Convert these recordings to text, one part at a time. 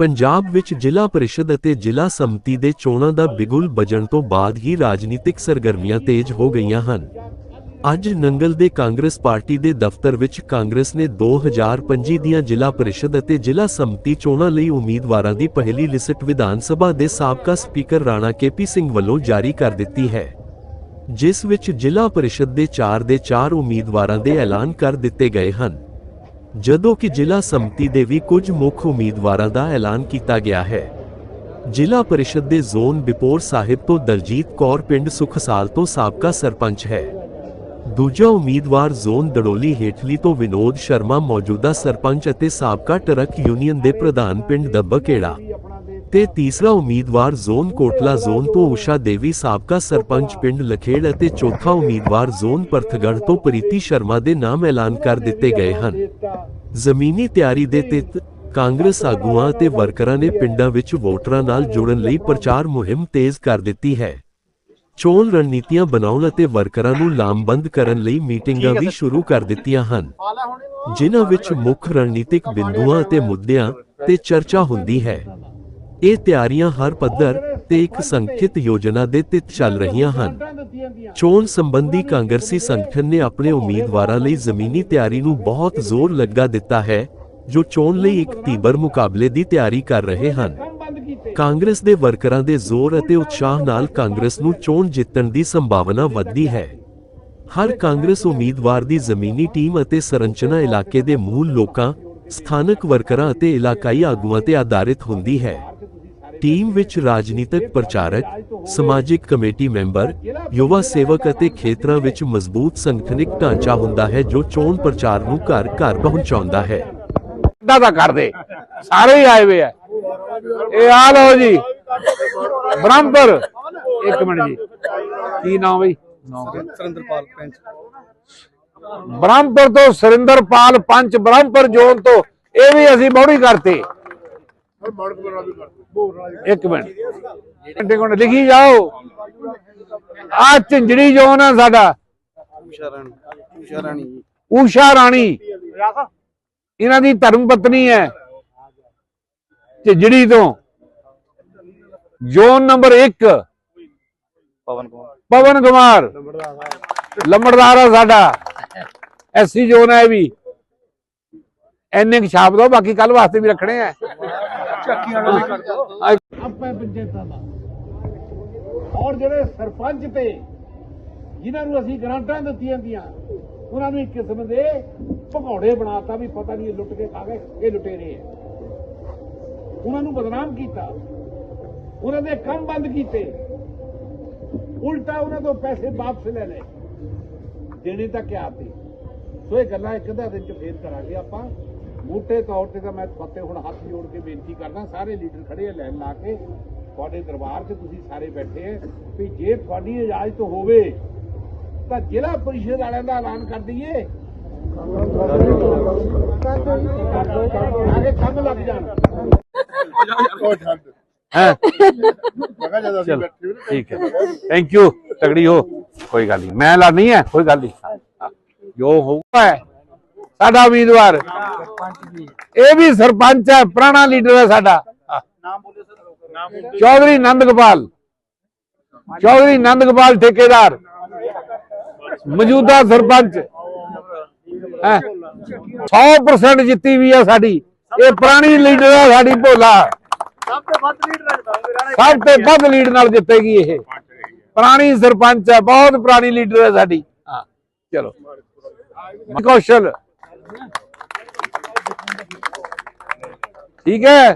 ਪੰਜਾਬ ਵਿੱਚ ਜ਼ਿਲ੍ਹਾ ਪਰਿਸ਼ਦ ਅਤੇ ਜ਼ਿਲ੍ਹਾ ਸੰਮਤੀ ਦੇ ਚੋਣਾਂ ਦਾ ਬਿਗੁਲ ਵੱਜਣ ਤੋਂ ਬਾਅਦ ਹੀ ਰਾਜਨੀਤਿਕ ਸਰਗਰਮੀਆਂ ਤੇਜ਼ ਹੋ ਗਈਆਂ ਹਨ। ਅੱਜ ਨੰਗਲ ਦੇ ਕਾਂਗਰਸ ਪਾਰਟੀ ਦੇ ਦਫ਼ਤਰ ਵਿੱਚ ਕਾਂਗਰਸ ਨੇ 2025 ਦੀਆਂ ਜ਼ਿਲ੍ਹਾ ਪਰਿਸ਼ਦ ਅਤੇ ਜ਼ਿਲ੍ਹਾ ਸੰਮਤੀ ਚੋਣਾਂ ਲਈ ਉਮੀਦਵਾਰਾਂ ਦੀ ਪਹਿਲੀ ਲਿਸਟ ਵਿਧਾਨ ਸਭਾ ਦੇ ਸਾਬਕਾ ਸਪੀਕਰ ਰਾਣਾ ਕੇਪੀ ਸਿੰਘ ਵੱਲੋਂ ਜਾਰੀ ਕਰ ਦਿੱਤੀ ਹੈ। ਜਿਸ ਵਿੱਚ ਜ਼ਿਲ੍ਹਾ ਪਰਿਸ਼ਦ ਦੇ 4 ਦੇ 4 ਉਮੀਦਵਾਰਾਂ ਦੇ ਐਲਾਨ ਕਰ ਦਿੱਤੇ ਗਏ ਹਨ। ਜਦੋਂ ਕਿ ਜ਼ਿਲ੍ਹਾ ਸੰਮਤੀ ਦੇ ਵੀ ਕੁਝ ਮੁੱਖ ਉਮੀਦਵਾਰਾਂ ਦਾ ਐਲਾਨ ਕੀਤਾ ਗਿਆ ਹੈ ਜ਼ਿਲ੍ਹਾ ਪਰਿਸ਼ਦ ਦੇ ਜ਼ੋਨ ਬਿਪੋਰ ਸਾਹਿਬ ਤੋਂ ਦਲਜੀਤ ਕੌਰ ਪਿੰਡ ਸੁਖਸਾਲ ਤੋਂ ਸਾਬਕਾ ਸਰਪੰਚ ਹੈ ਦੂਜਾ ਉਮੀਦਵਾਰ ਜ਼ੋਨ ਦੜੋਲੀ ਹੇਠਲੀ ਤੋਂ ਵਿਨੋਦ ਸ਼ਰਮਾ ਮੌਜੂਦਾ ਸਰਪੰਚ ਅਤੇ ਸਾਬਕਾ ਟਰੱਕ ਯੂਨੀਅਨ ਦੇ ਪ੍ਰਧਾਨ ਪਿੰਡ ਦੱਬਕੇੜਾ ਤੇ ਤੀਸਰਾ ਉਮੀਦਵਾਰ ਜ਼ੋਨ ਕੋਟਲਾ ਜ਼ੋਨ ਤੋਂ ਊਸ਼ਾ ਦੇਵੀ, ਸਾਬਕਾ ਸਰਪੰਚ ਪਿੰਡ ਲਖੇੜ ਅਤੇ ਚੌਥਾ ਉਮੀਦਵਾਰ ਜ਼ੋਨ ਪਰਥਗੜ੍ਹ ਤੋਂ ਪ੍ਰੀਤੀ ਸ਼ਰਮਾ ਦੇ ਨਾਮ ਐਲਾਨ ਕਰ ਦਿੱਤੇ ਗਏ ਹਨ। ਜ਼ਮੀਨੀ ਤਿਆਰੀ ਦੇ ਤਿੱਤ ਕਾਂਗਰਸ ਆਗੂਆਂ ਅਤੇ ਵਰਕਰਾਂ ਨੇ ਪਿੰਡਾਂ ਵਿੱਚ ਵੋਟਰਾਂ ਨਾਲ ਜੁੜਨ ਲਈ ਪ੍ਰਚਾਰ ਮੁਹਿੰਮ ਤੇਜ਼ ਕਰ ਦਿੱਤੀ ਹੈ। ਚੋਣ ਰਣਨੀਤੀਆਂ ਬਣਾਉਣ ਅਤੇ ਵਰਕਰਾਂ ਨੂੰ ਲਾਮਬੰਦ ਕਰਨ ਲਈ ਮੀਟਿੰਗਾਂ ਵੀ ਸ਼ੁਰੂ। ਕਰ ਦਿੱਤੀਆਂ ਹਨ। ਜਿਨ੍ਹਾਂ ਵਿੱਚ ਮੁੱਖ ਰਣਨੀਤਿਕ ਬਿੰਦੂਆਂ ਅਤੇ ਮੁੱਦਿਆਂ ਤੇ ਚਰਚਾ ਹੁੰਦੀ ਹੈ। ਇਹ ਤਿਆਰੀਆਂ ਹਰ ਪੱਧਰ ਤੇ ਇੱਕ ਸੰਖਿਤ ਯੋਜਨਾ ਦੇ ਤਹਿਤ ਚੱਲ ਰਹੀਆਂ ਹਨ। ਚੋਣ ਸੰਬੰਧੀ ਕਾਂਗਰਸੀ ਸੰਗਠਨ ਨੇ ਆਪਣੇ ਉਮੀਦਵਾਰਾਂ ਲਈ ਜ਼ਮੀਨੀ ਤਿਆਰੀ ਨੂੰ ਬਹੁਤ ਜ਼ੋਰ ਲੱਗਾ ਦਿੱਤਾ ਹੈ ਜੋ ਚੋਣ ਲਈ ਇੱਕ ਤੀਬਰ ਮੁਕਾਬਲੇ ਦੀ ਤਿਆਰੀ ਕਰ ਰਹੇ ਹਨ। ਕਾਂਗਰਸ ਦੇ ਵਰਕਰਾਂ ਦੇ ਜ਼ੋਰ ਅਤੇ ਉਤਸ਼ਾਹ ਨਾਲ ਕਾਂਗਰਸ ਨੂੰ ਚੋਣ ਜਿੱਤਣ ਦੀ ਸੰਭਾਵਨਾ ਵੱਧਦੀ ਹੈ। ਹਰ ਕਾਂਗਰਸ ਉਮੀਦਵਾਰ ਦੀ ਜ਼ਮੀਨੀ ਟੀਮ ਅਤੇ ਸਰੰਚਨਾ ਇਲਾਕੇ ਦੇ ਮੂਲ ਲੋਕਾਂ, ਸਥਾਨਕ ਵਰਕਰਾਂ ਅਤੇ ਇਲਾਕਾਈ ਆਗੂਆਂ ਤੇ ਆਧਾਰਿਤ ਹੁੰਦੀ ਹੈ। ਟੀਮ ਵਿੱਚ ਰਾਜਨੀਤਿਕ ਪ੍ਰਚਾਰਕ, ਸਮਾਜਿਕ ਕਮੇਟੀ ਮੈਂਬਰ, ਯੁਵਾ ਸੇਵਕ ਅਤੇ ਖੇਤਰਾਂ ਵਿੱਚ ਮਜ਼ਬੂਤ ਸੰਗਠਨਿਕ ਢਾਂਚਾ ਹੁੰਦਾ ਹੈ ਜੋ ਚੋਣ ਪ੍ਰਚਾਰ ਨੂੰ ਘਰ ਘਰ ਪਹੁੰਚਾਉਂਦਾ ਹੈ। ਦਾ ਕਰਦੇ। ਸਾਰੇ ਹੀ ਆਏ ਵੇ ਆ। ਇਹ ਆ ਲਓ ਜੀ। ਬ੍ਰਹਮਪੁਰ ਇੱਕ ਮਿੰਟ ਜੀ। ਕੀ ਨਾਮ ਬਈ ਨਾਮ ਕੀ? ਸੁਰਿੰਦਰਪਾਲ ਪੈਂਚ। ਬ੍ਰਹਮਪੁਰ ਤੋਂ ਸੁਰਿੰਦਰਪਾਲ ਪੰਚ ਬ੍ਰਹਮਪੁਰ ਜ਼ੋਨ ਤੋਂ। ਇਹ ਵੀ ਅਸੀਂ ਬੌੜੀ ਕਰਤੇ। ਇੱਕ ਮਿੰਟ। ਘੰਟੇ ਕੋਲ ਲਿਖੀ ਜਾਓ। ਆ ਝਿੰਜੜੀ ਜ਼ੋਨ ਆ ਸਾਡਾ। ਊਸ਼ਾ ਰਾਣੀ। ਊਸ਼ਾ ਰਾਣੀ। ਊਸ਼ਾ ਰਾਣੀ। ਇਹਨਾਂ ਦੀ ਧਰਮ ਪਤਨੀ ਹੈ। ਝਿਜੜੀ ਤੋਂ ਜ਼ੋਨ ਨੰਬਰ 1 ਪਵਨ ਕੁਮਾਰ। ਪਵਨ ਕੁਮਾਰ। ਲੰਬੜਦਾਰ ਆ ਸਾਡਾ। ਐਸਸੀ ਜ਼ੋਨ ਹੈ ਵੀ। ਐਨੇ ਕੁ ਛਾਪ ਦੋ ਬਾਕੀ ਕੱਲ ਵਾਸਤੇ ਵੀ ਰੱਖਣੇ ਆ। ਚੱਕੀਆਂ ਨੂੰ ਵੀ ਕਰ ਦਿਓ। ਆਪਾਂ ਪੰਚਾਇਤਾਂ ਦਾ। ਔਰ ਜਿਹੜੇ ਸਰਪੰਚ ਤੇ ਜਿਨ੍ਹਾਂ ਨੂੰ ਅਸੀਂ ਗ੍ਰਾਂਟਾਂ ਦਿੱਤੀਆਂ ਦੀਆਂ ਉਹਨਾਂ ਨੂੰ ਇੱਕ ਕਿਸਮ ਦੇ ਭਗੌੜੇ ਬਣਾਤਾ ਵੀ ਪਤਾ ਨਹੀਂ ਇਹ ਲੁੱਟ ਕੇ ਖਾ ਗਏ ਇਹ ਲੁਟੇਰੇ ਆ। ਉਹਨਾਂ ਨੂੰ ਬਦਨਾਮ ਕੀਤਾ। ਉਹਨਾਂ ਦੇ ਕੰਮ ਬੰਦ ਕੀਤੇ। ਉਲਟਾ ਉਹਨਾਂ ਤੋਂ ਪੈਸੇ ਵਾਪਸ ਲੈ ਲਏ। ਦੇਣੇ ਤਾਂ ਕਿਆ ਤੇ। ਸੋ ਇਹ ਗੱਲਾਂ ਇੱਕ ਅੱਧਾ ਦਿਨ ਚ ਫੇਰ ਕਰਾਂਗੇ ਆਪਾਂ। ਮੋٹے ਤੌਰ ਤੇ ਤਾਂ ਮੈਂ ਫਤਿਹ ਹੁਣ ਹੱਥ ਜੋੜ ਕੇ ਬੇਨਤੀ ਕਰਦਾ ਸਾਰੇ ਲੀਡਰ ਖੜੇ ਆ ਲਾਈਨ ਲਾ ਕੇ। ਤੁਹਾਡੇ ਦਰਬਾਰ 'ਚ ਤੁਸੀਂ ਸਾਰੇ ਬੈਠੇ ਆ ਵੀ ਜੇ ਤੁਹਾਡੀ ਇਜਾਜ਼ਤ ਹੋਵੇ ਤਾਂ ਜ਼ਿਲ੍ਹਾ ਪਰਿਸ਼ਦ ਵਾਲਿਆਂ ਦਾ ਐਲਾਨ ਕਰ ਦਈਏ। ਆਗੇ ਕੰਮ ਲੱਗ ਜਾਣ। ਹੈ? ਮਗਾ ਠੀਕ ਹੈ। ਥੈਂਕ ਯੂ ਤਗੜੀ ਹੋ। ਕੋਈ ਗੱਲ ਨਹੀਂ। ਮੈਂ ਲਾ ਨਹੀਂ ਹੈ? ਕੋਈ ਗੱਲ ਨਹੀਂ। ਜੋ ਹੋਊਗਾ ਸਾਡਾ ਉਮੀਦਵਾਰ। ਇਹ ਵੀ ਸਰਪੰਚ ਹੈ। ਪੁਰਾਣਾ ਲੀਡਰ ਹੈ ਸਾਡਾ। ਚੌਧਰੀ ਨੰਦ ਗੋਪਾਲ ਚੌਧਰੀ ਨੰਦ ਗੋਪਾਲ ਠੇਕੇਦਾਰ। ਮੌਜੂਦਾ ਸਰਪੰਚ। ਹੈ। 100% ਜਿੱਤੀ ਵੀ ਹੈ ਸਾਡੀ। ਇਹ ਪੁਰਾਣੀ ਲੀਡਰ ਹੈ ਸਾਡੀ ਭੋਲਾ। ਸਭ ਤੋਂ ਵੱਧ ਲੀਡ ਰੱਖਦਾ ਰਾਣਾ ਸਭ ਤੋਂ ਵੱਧ ਲੀਡ ਨਾਲ ਜਿੱਤੇਗੀ ਇਹ। ਪੁਰਾਣੀ ਸਰਪੰਚ ਹੈ ਬਹੁਤ ਪੁਰਾਣੀ ਲੀਡਰ ਹੈ ਸਾਡੀ। ਹਾਂ। ਚਲੋ। ਕੌਸ਼ਲ। ਠੀਕ ਹੈ?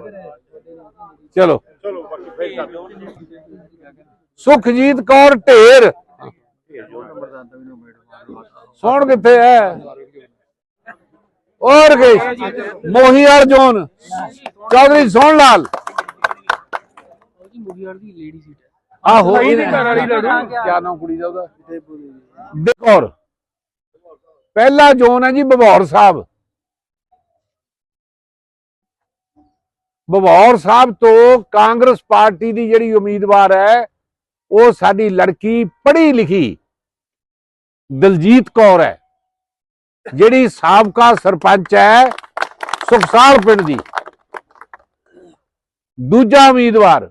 ਚਲੋ। ਚਲੋ ਬਾਕੀ ਫੇਰ ਕਰ ਦਿਓ ਸੁਖਜੀਤ ਕੌਰ ਢੇਰ। ਸੌਣ ਕਿੱਥੇ ਹੈ? ਆਹੋ ਲੜੂ ਕਿਆ ਨਾਮ ਕੁੜੀ ਦਾ ਉਹਦਾ ਦੇਖੌਰ ਪਹਿਲਾ ਜੋਨ ਹੈ ਜੀ ਬਭੌਰ ਸਾਹਿਬ ਬਭੌਰ ਸਾਹਿਬ ਤੋਂ ਕਾਂਗਰਸ ਪਾਰਟੀ ਦੀ ਜਿਹੜੀ ਉਮੀਦਵਾਰ ਹੈ ਉਹ ਸਾਡੀ ਲੜਕੀ ਪੜ੍ਹੀ ਲਿਖੀ ਦਲਜੀਤ ਕੌਰ ਹੈ ਜਿਹੜੀ ਸਾਬਕਾ ਸਰਪੰਚ ਹੈ, ਸੁਖਸਾਲ ਪਿੰਡ ਦੀ। ਦੂਜਾ ਉਮੀਦਵਾਰ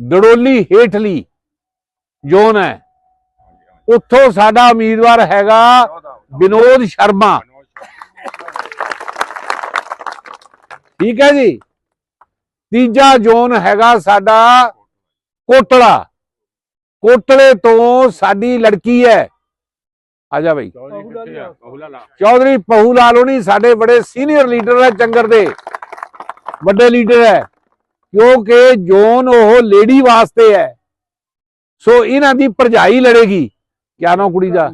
ਦੜੋਲੀ ਹੇਠਲੀ ਜ਼ੋਨ ਹੈ। ਉੱਥੋਂ ਸਾਡਾ ਉਮੀਦਵਾਰ ਹੈਗਾ ਵਿਨੋਦ ਸ਼ਰਮਾ। ਠੀਕ ਹੈ ਜੀ। ਤੀਜਾ ਜ਼ੋਨ ਹੈਗਾ ਸਾਡਾ ਕੋਟਲਾ। ਕੋਟਲੇ ਤੋਂ ਸਾਡੀ ਲੜਕੀ ਹੈ। ਆ ਜਾ ਬਈ। ਚੌਧਰੀ ਪਹੂ ਲਾਲ ਹੋਣੀ ਸਾਡੇ ਬੜੇ ਸੀਨੀਅਰ ਲੀਡਰ ਹੈ ਚੰਗਰ ਦੇ। ਵੱਡੇ ਲੀਡਰ ਹੈ। ਕਿਉਂਕਿ ਜ਼ੋਨ ਉਹ ਲੇਡੀ ਵਾਸਤੇ ਹੈ। ਸੋ ਇਹਨਾਂ ਦੀ ਭਰਜਾਈ ਲੜੇਗੀ। ਕਿਆ ਨਾਮ ਕੁੜੀ ਦਾ?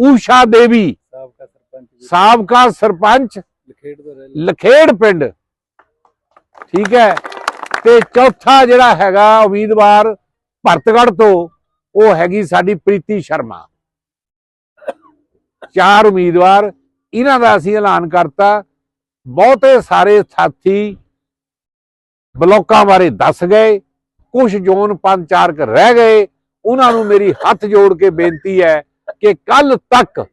ਊਸ਼ਾ ਦੇਵੀ। ਸਾਬਕਾ ਸਰਪੰਚ ਵੀ ਸਾਬਕਾ ਸਰਪੰਚ ਲਖੇੜ ਪਿੰਡ। ਠੀਕ ਹੈ। ਤੇ ਚੌਥਾ ਜਿਹੜਾ ਹੈਗਾ ਉਮੀਦਵਾਰ ਭਰਤਗੜ੍ਹ ਤੋਂ ਉਹ ਹੈਗੀ ਸਾਡੀ ਪ੍ਰੀਤੀ ਸ਼ਰਮਾ। ਚਾਰ ਉਮੀਦਵਾਰ ਇਹਨਾਂ ਦਾ ਅਸੀਂ ਐਲਾਨ ਕਰਤਾ। ਬਹੁਤੇ ਸਾਰੇ ਸਾਥੀ ਬਲੋਕਾਂ ਬਾਰੇ ਦੱਸ ਗਏ। ਕੁਝ ਜ਼ੋਨ ਪੰਜ ਚਾਰ ਕ ਰਹਿ ਗਏ। ਉਹਨਾਂ ਨੂੰ ਮੇਰੀ ਹੱਥ ਜੋੜ ਕੇ ਬੇਨਤੀ ਹੈ ਕਿ ਕੱਲ ਤੱਕ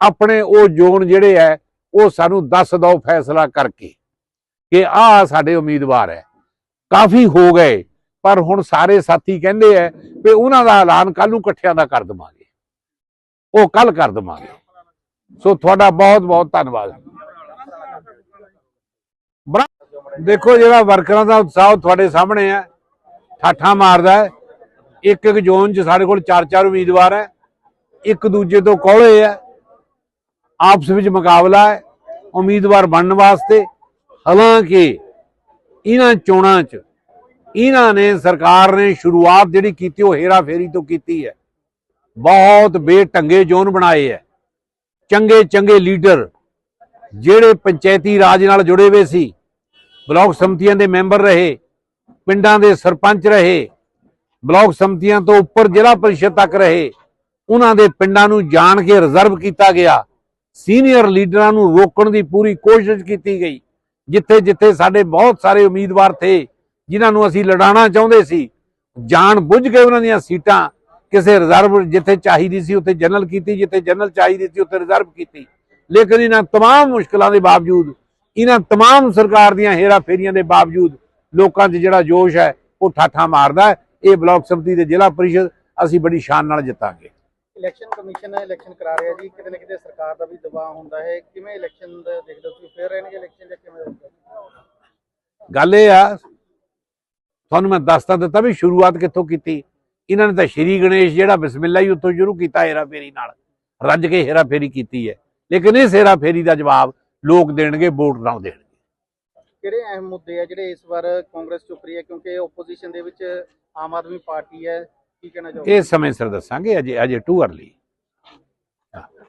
ਆਪਣੇ ਉਹ ਜ਼ੋਨ ਜਿਹੜੇ ਹੈ, ਉਹ ਸਾਨੂੰ ਦੱਸ ਦਿਓ ਫੈਸਲਾ ਕਰਕੇ ਕਿ ਆਹ ਸਾਡੇ ਉਮੀਦਵਾਰ ਹੈ। ਕਾਫੀ ਹੋ ਗਏ, ਪਰ ਹੁਣ ਸਾਰੇ ਸਾਥੀ ਕਹਿੰਦੇ ਆ ਵੀ ਉਹਨਾਂ ਦਾ ਐਲਾਨ ਕੱਲ ਨੂੰ ਇਕੱਠਿਆਂ ਦਾ ਕਰ ਦਵਾਂਗੇ। ਉਹ ਕੱਲ ਕਰ ਦਵਾਂਗੇ। ਸੋ ਤੁਹਾਡਾ ਬਹੁਤ ਬਹੁਤ ਧੰਨਵਾਦ। ਦੇਖੋ ਜਿਹੜਾ ਵਰਕਰਾਂ ਦਾ ਉਤਸ਼ਾਹ ਤੁਹਾਡੇ ਸਾਹਮਣੇ ਹੈ। ਠਾਠਾ ਮਾਰਦਾ ਹੈ। ਇੱਕ ਇੱਕ ਜ਼ੋਨ 'ਚ ਸਾਡੇ ਕੋਲ ਚਾਰ ਚਾਰ ਉਮੀਦਵਾਰ ਹੈ। ਇੱਕ ਦੂਜੇ ਤੋਂ ਕੋਲੇ ਹੈ। ਆਪਸ ਵਿੱਚ ਮੁਕਾਬਲਾ ਹੈ। ਉਮੀਦਵਾਰ ਬਣਨ ਵਾਸਤੇ ਹਾਲਾਂਕਿ ਇਹਨਾਂ ਚੋਣਾਂ 'ਚ ਇਹਨਾਂ ਨੇ ਸਰਕਾਰ ਨੇ ਸ਼ੁਰੂਆਤ ਜਿਹੜੀ ਕੀਤੀ ਉਹ ਹੇਰਾ ਫੇਰੀ ਤੋਂ ਕੀਤੀ ਹੈ। ਬਹੁਤ ਬੇਢੰਗੇ ਜ਼ੋਨ ਬਣਾਏ ਹੈ। ਚੰਗੇ ਚੰਗੇ ਲੀਡਰ ਜਿਹੜੇ ਪੰਚਾਇਤੀ ਰਾਜ ਨਾਲ ਜੁੜੇ ਹੋਏ ਸੀ, ਬਲਾਕ ਸਮਤੀਆਂ ਦੇ ਮੈਂਬਰ ਰਹੇ, ਪਿੰਡਾਂ ਦੇ ਸਰਪੰਚ ਰਹੇ, ਬਲਾਕ ਸਮਤੀਆਂ ਤੋਂ ਉੱਪਰ ਜ਼ਿਲ੍ਹਾ ਪਰਿਸ਼ਦ ਤੱਕ ਰਹੇ, ਉਹਨਾਂ ਦੇ ਪਿੰਡਾਂ ਨੂੰ ਜਾਣ ਕੇ ਰਿਜ਼ਰਵ ਕੀਤਾ ਗਿਆ। ਸੀਨੀਅਰ ਲੀਡਰਾਂ ਨੂੰ ਰੋਕਣ ਦੀ ਪੂਰੀ ਕੋਸ਼ਿਸ਼ ਕੀਤੀ ਗਈ, ਜਿੱਥੇ ਜਿੱਥੇ ਸਾਡੇ ਬਹੁਤ ਸਾਰੇ ਉਮੀਦਵਾਰ ਥੇ, ਜਿਨ੍ਹਾਂ ਨੂੰ ਅਸੀਂ ਲੜਾਉਣਾ ਚਾਹੁੰਦੇ ਸੀ ਜਾਣ ਬੁੱਝ ਕੇ ਉਹਨਾਂ ਦੀਆਂ ਸੀਟਾਂ ਕਿਸੇ ਰਿਜ਼ਰਵ ਜਿੱਥੇ ਚਾਹੀਦੀ ਸੀ ਉੱਥੇ ਜਨਰਲ ਕੀਤੀ ਜਿੱਥੇ ਜਨਰਲ ਚਾਹੀਦੀ ਸੀ ਉੱਥੇ ਰਿਜ਼ਰਵ ਕੀਤੀ ਲੇਕਿਨ ਇਹਨਾਂ तमाम ਮੁਸ਼ਕਲਾਂ ਦੇ ਬਾਵਜੂਦ ਇਹਨਾਂ तमाम ਸਰਕਾਰ ਦੀਆਂ ਹੇਰਾ ਫੇਰੀਆਂ ਦੇ ਬਾਵਜੂਦ ਲੋਕਾਂ 'ਚ ਜਿਹੜਾ ਜੋਸ਼ ਹੈ ਉਹ ਠਾਠਾ ਮਾਰਦਾ ਹੈ ਇਹ ਬਲਾਕ ਸਮਤੀ ਦੇ ਜ਼ਿਲ੍ਹਾ ਪਰਿਸ਼ਦ ਅਸੀਂ ਬੜੀ ਸ਼ਾਨ ਨਾਲ ਜਿੱਤਾਂਗੇ ਇਲੈਕਸ਼ਨ ਕਮਿਸ਼ਨ ਇਲੈਕਸ਼ਨ ਕਰਾ ਰਿਹਾ ਜੀ ਕਿਤੇ ਨਾ ਕਿਤੇ ਸਰਕਾਰ ਦਾ ਵੀ ਦਬਾਅ ਹੁੰਦਾ ਹੈ ਕਿਵੇਂ ਇਲੈਕਸ਼ਨ ਦਾ ਦੇਖਦੇ ਹੋ ਤੁਸੀਂ ਫੇਰ ਰਹਿਣਗੇ ਇਲੈਕਸ਼ਨ ਜਾਂ ਕਿਵੇਂ ਹੋਊਗਾ ਗੱਲ ਇਹ ਆ ਤੁਹਾਨੂੰ ਮੈਂ ਦੱਸਤਾ ਦਿੱਤਾ ਵੀ ਸ਼ੁਰੂਆਤ ਕਿੱਥੋਂ ਕੀਤੀ ਇਹਨਾਂ ਨੇ ਤਾਂ ਸ਼੍ਰੀ ਗਣੇਸ਼ ਜਿਹੜਾ ਬਿਸਮਿਲ੍ਲਾ ਹੀ ਉੱਥੋਂ ਸ਼ੁਰੂ ਕੀਤਾ ਹੇਰਾ ਫੇਰੀ ਨਾਲ ਰੱਜ ਕੇ ਹੇਰਾ ਫੇਰੀ ਕੀਤੀ ਹੈ। ਲੇਕਿਨ ਇਸ ਹੇਰਾ ਫੇਰੀ ਦਾ ਜਵਾਬ ਲੋਕ ਦੇਣਗੇ ਵੋਟ ਨਾਲ ਦੇਣਗੇ। ਕਿਹੜੇ ਅਹਿਮ ਮੁੱਦੇ ਆ ਜਿਹੜੇ ਇਸ ਵਾਰ ਕਾਂਗਰਸ ਚੁੱਕ ਰਹੀ ਹੈ? ਕਿਉਂਕਿ ਆਪੋਜੀਸ਼ਨ ਦੇ ਵਿੱਚ ਆਮ ਆਦਮੀ ਪਾਰਟੀ ਹੈ ਕੀ ਕਹਿਣਾ ਚਾਹੋਗੇ? ਇਹ ਸਮੇਂ ਸਿਰ ਦੱਸਾਂਗੇ ਅਜੇ ਅਜੇ ਟੂ ਅਰਲੀ